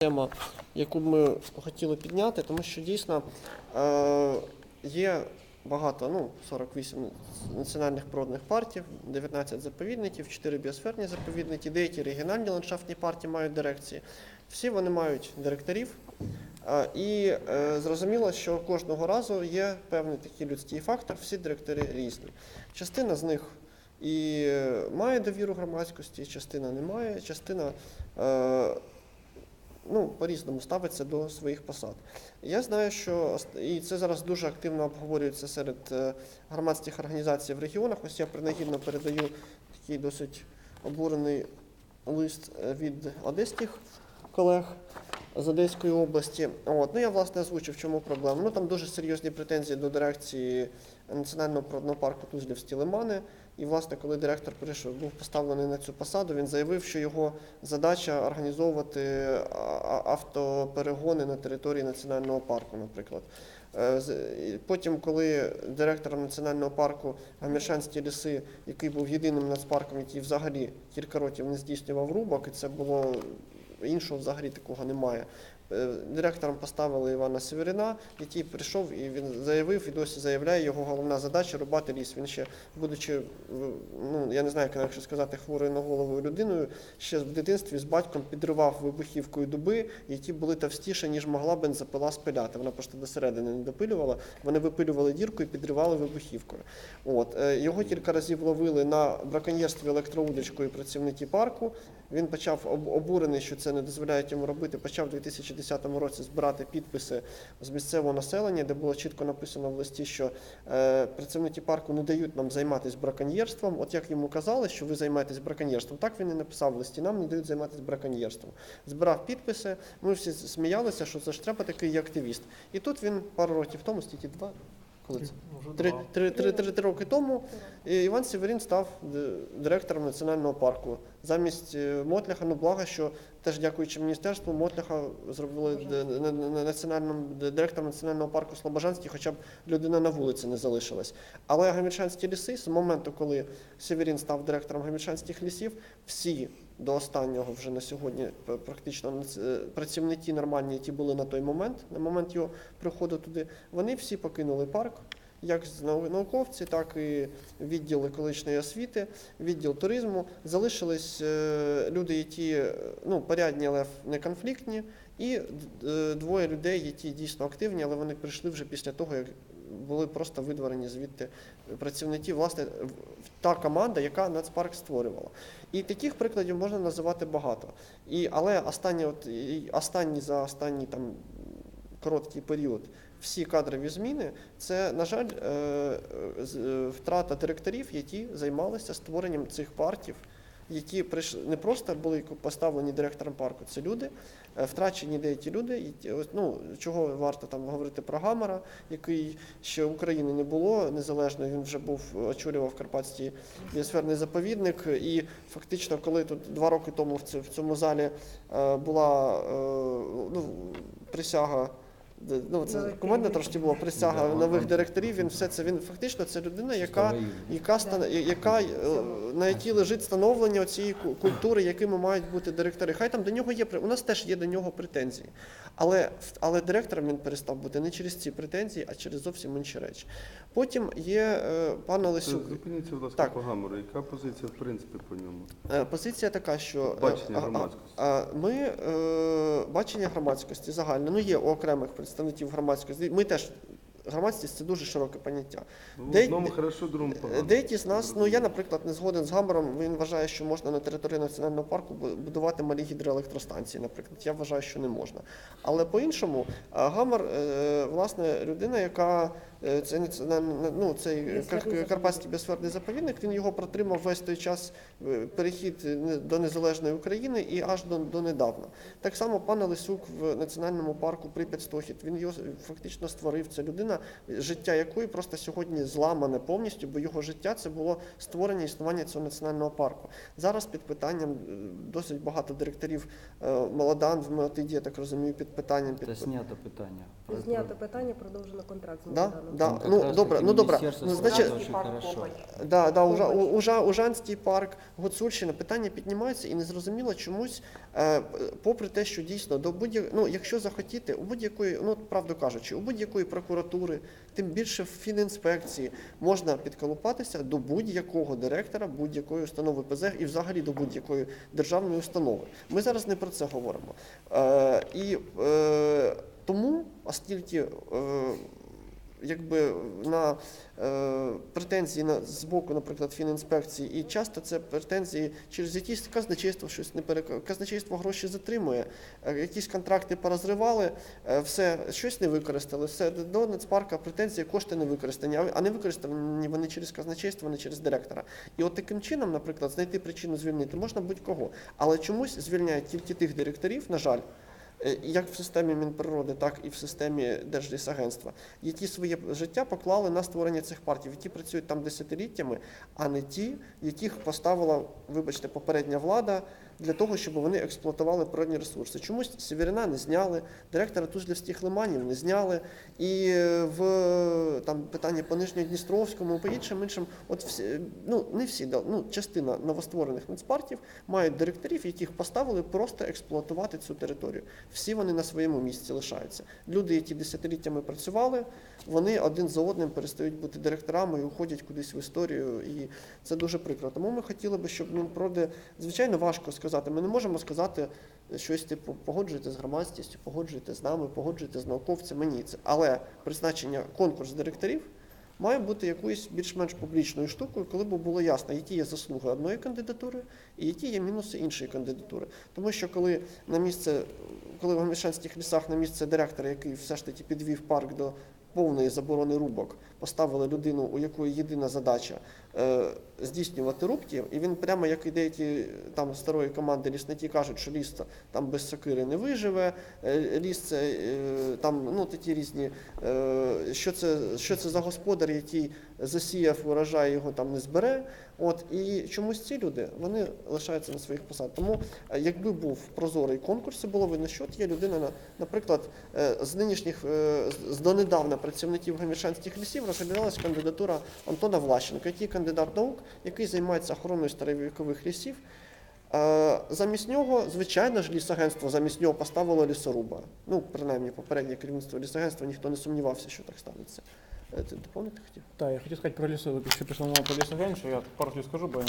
тема, яку ми хотіли підняти, тому що дійсно е, є багато, ну, 48 національних природних парків, 19 заповідників, 4 біосферні заповідники, деякі регіональні ландшафтні партії мають дирекції. Всі вони мають директорів. Е, І е, зрозуміло, що кожного разу є певний такий людський фактор, всі директори різні. Частина з них і має довіру громадськості, частина не має, частина е, ну, по-різному ставиться до своїх посад. Я знаю, що і це зараз дуже активно обговорюється серед е, громадських організацій в регіонах. Ось я принагідно передаю такий досить обурений лист е, від одеських колег з Одеської області. От. Ну, я власне озвучив, в чому проблема. Ну там дуже серйозні претензії до дирекції Національного природного парку Тузлівські лимани. І, власне, коли директор прийшов, був поставлений на цю посаду, він заявив, що його задача організовувати автоперегони на території національного парку, наприклад. Е, Потім, коли директором національного парку Гамішанські ліси, який був єдиним нацпарком, який взагалі кілька років не здійснював рубок, і це було іншого взагалі такого немає. Е, Директором поставили Івана Северина, який прийшов і він заявив і досі заявляє, його головна задача рубати ліс. Він ще, будучи, ну я не знаю, як інакше сказати, хворою на голову людиною, ще в дитинстві з батьком підривав вибухівкою дуби, які були товстіше, ніж могла бензопила спиляти. Вона просто до середини не допилювала. Вони випилювали дірку і підривали вибухівкою. От е, його кілька разів ловили на браконьєрстві електроудочкою працівники парку. Він почав об- обурений, що це не дозволяють йому робити. Почав у 2010 році збирати підписи з місцевого населення, де було чітко написано в листі, що е, працівники парку не дають нам займатися браконьєрством. От як йому казали, що ви займаєтесь браконьєрством, так він і написав в листі. Нам не дають займатися браконьєрством. Збирав підписи. Ми всі сміялися, що це ж треба такий активіст. І тут він пару років тому, стільки два. Коли це? Три, три, три, три, три роки тому Іван Северін став директором національного парку. Замість е, Мотляха, ну благо, що теж дякуючи міністерству, Мотляха зробили д- на- на- на національному д- директором національного парку Слобожанський, хоча б людина на вулиці не залишилась. Але Гамільчанські ліси з моменту, коли Северін став директором Гамільчанських лісів, всі до останнього вже на сьогодні практично е, працівники нормальні, які були на той момент, на момент його приходу туди, вони всі покинули парк. Як науковці, так і відділ екологічної освіти, відділ туризму. Залишились е, люди, які е, ну, порядні, але не конфліктні, і двоє людей, які дійсно активні, але вони прийшли вже після того, як були просто видворені звідти працівники, власне, та команда, яка нацпарк створювала. І таких прикладів можна називати багато. І, але останні, от, останні за останній там короткий період всі кадрові зміни це, на жаль, е, е, е, втрата директорів, які займалися створенням цих парків, які прийшли не просто були поставлені директором парку, це люди, е, втрачені деякі люди. Ну, чого варто там говорити про Гамара, який ще України не було незалежно. Він вже був очолював Карпатський біосферний заповідник. І фактично, коли тут два роки тому в цьому, залі е, була е, ну, присяга. Ну, це Нових трошки була присяга нових директорів. Він все це він фактично це людина, яка яка яка е, на якій лежить становлення цієї культури, якими мають бути директори. Хай там до нього є у нас теж є до нього претензії, але але директором він перестав бути не через ці претензії, а через зовсім інші речі. Потім є е, пан Олесюк. Зупиніться, будь ласка, Так. по гамору. Яка позиція, в принципі, по ньому? Е, Позиція така, що е, Бачення громадськості. Ми е, бачення громадськості загальне. Ну є у окремих представників громадської Ми теж громадськість це дуже широке поняття. Ну, Де- одному хорошо, другому Е, погано. Деякі з нас, ну я, наприклад, не згоден з Гамером. Він вважає, що можна на території національного парку будувати малі гідроелектростанції. Наприклад, я вважаю, що не можна. Але по-іншому, а, Гамер, е, власне, людина, яка е, це ну, цей. Карпатський біосферний заповідник, він його протримав весь той час е, перехід е, до незалежної України і аж до, до недавна. Так само пан Лисюк в національному парку Прип'ять Стохід, він його фактично створив. Це людина, життя якої просто сьогодні зламане повністю, бо його життя це було створення існування цього національного парку. Зараз під питанням е, досить багато директорів е, молодан в Меотиді, я так розумію, під питанням під це знято питання. Знято питання, продовжено контракт з Да? Майданом. Да. Там Ну, добре, ну, добре. Ну, значить- хорошо. Да, да, Ужа. У- Ужа, Ужанський парк, Гуцульщина, питання піднімаються і незрозуміло чомусь, е, попри те, що дійсно до будь ну, якщо захотіти, у будь-якої, ну правду кажучи, у будь-якої прокуратури, тим більше в фінінспекції, можна підколупатися до будь-якого директора будь-якої установи ПЗ і взагалі до будь-якої державної установи. Ми зараз не про це говоримо. Е, і е, тому, оскільки. Е, якби на е, претензії на з боку, наприклад, фінінспекції, і часто це претензії через якісь казначейство щось не перек... казначейство гроші затримує, е, якісь контракти порозривали, все щось не використали. Все до Нацпарка претензії, кошти не використані, а не використані вони через казначейство, не через директора. І от таким чином, наприклад, знайти причину звільнити можна будь-кого, але чомусь звільняють тільки тих директорів, на жаль. Е, Як в системі Мінприроди, так і в системі Держлісагентства, які своє життя поклали на створення цих партій, які працюють там десятиліттями, а не ті, яких поставила, вибачте, попередня влада для того, щоб вони експлуатували природні ресурси. Чомусь Сєвєрина не зняли, директора Тузлівських лиманів не зняли, і е, в там питання по Нижньодністровському, по іншим іншим, от всі, ну не всі, ну частина новостворених нацпартів мають директорів, яких поставили просто експлуатувати цю територію. Всі вони на своєму місці лишаються. Люди, які десятиліттями працювали, вони один за одним перестають бути директорами і уходять кудись в історію. І це дуже прикро. Тому ми хотіли би, щоб Мінпроди, звичайно, важко сказати. Ми не можемо сказати щось типу погоджуйте з громадськістю, погоджуйте з нами, погоджуйте з науковцями. Ні, це але призначення конкурс директорів. Має бути якоюсь більш-менш публічною штукою, коли б було ясно, які є заслуги одної кандидатури і які є мінуси іншої кандидатури. Тому що коли на місце, коли в Гомішанських лісах на місце директора, який все ж таки підвів парк до повної заборони рубок, поставили людину, у якої єдина задача здійснювати рубки, і він прямо як і деякі там старої команди лісники кажуть, що ліс там без сокири не виживе, е, ліс це е, там ну такі різні, е, що це, що це за господар, який засіяв урожай, його там не збере. От і чомусь ці люди вони лишаються на своїх посадах. Тому, е, якби був прозорий конкурс, було видно, що є людина, наприклад, е, з нинішніх е, з- донедавна працівників гаміршанських лісів розглядалась кандидатура Антона Влащенка, який кандидат наук, який займається охороною старовікових лісів. Е, Замість нього, звичайно ж, лісагентство замість нього поставило лісоруба. Ну, принаймні, попереднє керівництво лісагентства ніхто не сумнівався, що так станеться. Е, Ти доповнити хотів? Так, я хотів сказати про лісо, якщо пішла мова про лісагент, що я пару слів скажу, бо я